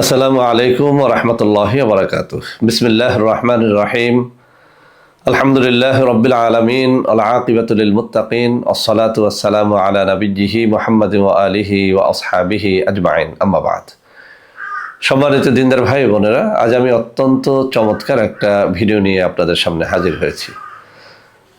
আসসালামু আলাইকুম রহমতুল্লাহ বরকাত বিসমিল্লাহ রহমান রহিম। আলহামদুলিল্লাহ রবিল আলমিন আলআকিবাতুল মুতাকিন আসসালাতু আসসালামু আলা নবিজিহি মোহাম্মদ আলিহি ও আসহাবিহি আজমাইন। আম্মাবাদ সম্মানিত দিনদার ভাই বোনেরা, আজ আমি অত্যন্ত চমৎকার একটা ভিডিও নিয়ে আপনাদের সামনে হাজির হয়েছি।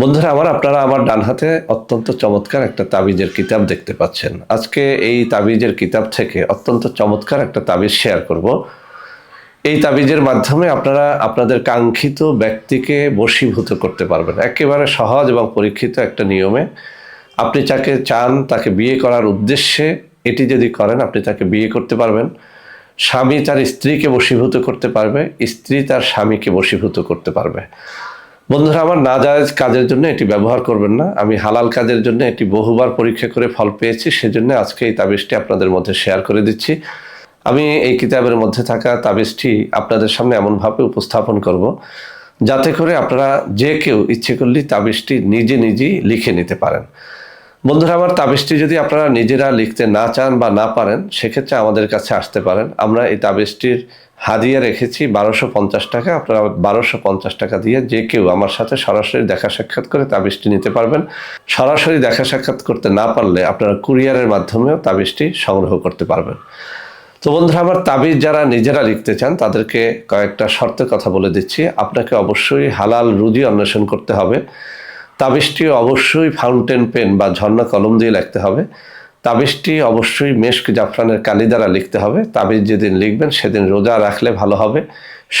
বন্ধুরা, আমার আপনারা আমার ডান হাতে অত্যন্ত চমৎকার একটা তাবিজের কিতাব দেখতে পাচ্ছেন। আজকে এই তাবিজের কিতাব থেকে অত্যন্ত চমৎকার একটা তাবিজ শেয়ার করব। এই তাবিজের মাধ্যমে আপনারা আপনাদের কাঙ্ক্ষিত ব্যক্তিকে বশীভূত করতে পারবেন। একেবারে সহজ এবং পরীক্ষিত একটা নিয়মে। আপনি যাকে চান তাকে বিয়ে করার উদ্দেশ্যে এটি যদি করেন, আপনি তাকে বিয়ে করতে পারবেন। স্বামী তার স্ত্রীকে বশীভূত করতে পারবে, স্ত্রী তার স্বামীকে বশীভূত করতে পারবে। বন্ধুরা, আমার না জায়েজ কাজের জন্য এটি ব্যবহার করবেন না। আমি হালাল কাজের জন্য এটি বহুবার পরীক্ষা করে ফল পেয়েছি, সেজন্য আজকে এই তাবিজটি আপনাদের মধ্যে শেয়ার করে দিচ্ছি। আমি এই কিতাবের মধ্যে থাকা তাবিজটি আপনাদের সামনে এমনভাবে উপস্থাপন করব, যাতে করে আপনারা যে কেউ ইচ্ছে করলে তাবিজটি নিজে নিজেই লিখে নিতে পারেন। বন্ধুরা, আমার তাবিজটি যদি আপনারা নিজেরা লিখতে না চান বা না পারেন, সেক্ষেত্রে আমাদের কাছে আসতে পারেন। আমরা এই তাবিজটির হাদিয়া রেখেছি বারোশো পঞ্চাশ টাকা। আপনারা বারোশো পঞ্চাশ টাকা দিয়ে যে কেউ আমার সাথে সরাসরি দেখা সাক্ষাৎ করে তাবিজটি নিতে পারবেন। সরাসরি দেখা সাক্ষাৎ করতে না পারলে আপনারা কুরিয়ারের মাধ্যমেও তাবিজটি সংগ্রহ করতে পারবেন। তো বন্ধুরা, আমার তাবিজ যারা নিজেরা লিখতে চান, তাদেরকে কয়েকটা শর্তের কথা বলে দিচ্ছি। আপনাকে অবশ্যই হালাল রুজি অন্বেষণ করতে হবে। তাবিজটি অবশ্যই ফাউন্টেন পেন বা ঝর্ণা কলম দিয়ে লিখতে হবে। তাবিজটি অবশ্যই মেশক জাফরানের কালি দ্বারা লিখতে হবে। তাবিজ যেদিন লিখবেন সেদিন রোজা রাখলে ভালো হবে।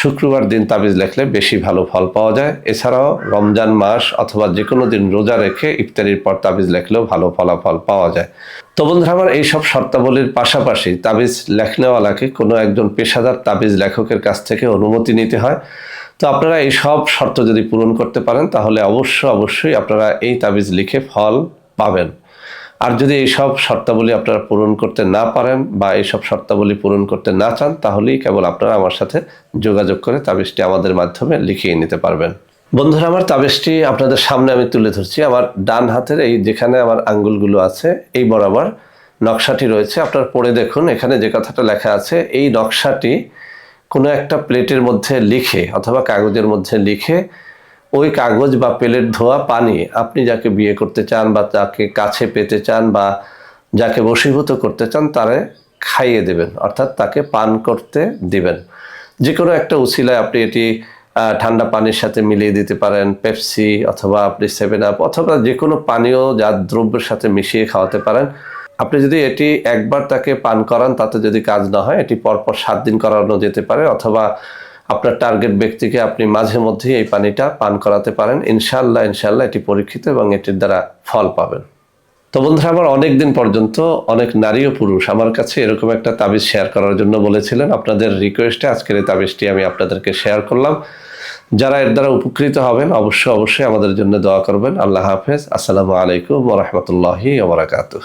শুক্রবার দিন তাবিজ লেখলে বেশি ভালো ফল পাওয়া যায়। এছাড়াও রমজান মাস অথবা যে কোনো দিন রোজা রেখে ইফতারির পর তাবিজ লেখলেও ভালো ফলাফল পাওয়া যায়। তো বন্ধুরা, আমার এইসব শর্তাবলীর পাশাপাশি তাবিজ লেখনেওয়ালাকে কোনো একজন পেশাদার তাবিজ লেখকের কাছ থেকে অনুমতি নিতে হয়। তো আপনারা এই সব শর্ত যদি পূরণ করতে পারেন, তাহলে অবশ্য অবশ্যই আপনারা এই তাবিজ লিখে ফল পাবেন। আর যদি এইসব শর্তাবলী আপনারা পূরণ করতে না পারেন বা এইসব শর্তাবলী পূরণ করতে না চান, তাহলেই কেবল আপনারা আমার সাথে যোগাযোগ করে তাবিজটি আমাদের মাধ্যমে লিখিয়ে নিতে পারবেন। বন্ধুরা, আমার তাবিজটি আপনাদের সামনে আমি তুলে ধরছি। আমার ডান হাতের এই যেখানে আমার আঙ্গুলগুলো আছে, এই বরাবর নকশাটি রয়েছে। আপনারা পড়ে দেখুন, এখানে যে কথাটা লেখা আছে, এই নকশাটি কোনো একটা প্লেটের মধ্যে লিখে অথবা কাগজের মধ্যে লিখে ওই কাগজ বা প্লেট ধোয়া পানি আপনি যাকে বিয়ে করতে চান বা তাকে কাছে পেতে চান বা যাকে বশীভূত করতে চান, তারে খাইয়ে দেবেন। অর্থাৎ তাকে পান করতে দিবেন। যে কোনো একটা উসিলায় আপনি এটি ঠান্ডা পানির সাথে মিলিয়ে দিতে পারেন, পেপসি অথবা আপনি সেভেন আপ অথবা যে কোনো পানীয় জাত দ্রব্যের সাথে মিশিয়ে খাওয়াতে পারেন। আপনি যদি এটি একবার তাকে পান করান, তাতে যদি কাজ না হয়, এটি পরপর সাত দিন করানো যেতে পারে, অথবা আপনার টার্গেট ব্যক্তিকে আপনি মাঝে মধ্যে এই পানিটা পান করাতে পারেন। ইনশাল্লাহ ইনশাল্লাহ এটি পরীক্ষিত এবং এটির দ্বারা ফল পাবেন। তো বন্ধুরা, আমার অনেক দিন পর্যন্ত অনেক নারী ও পুরুষ আমার কাছে এরকম একটা তাবিজ শেয়ার করার জন্য বলেছিলেন। আপনাদের রিকোয়েস্টে আজকের এই তাবিজটি আমি আপনাদেরকে শেয়ার করলাম। যারা এর দ্বারা উপকৃত হবেন, অবশ্যই অবশ্যই আমাদের জন্য দোয়া করবেন। আল্লাহ হাফেজ। আসসালামু আলাইকুম ওরহমতুল্লাহি ওবরাকাতুহ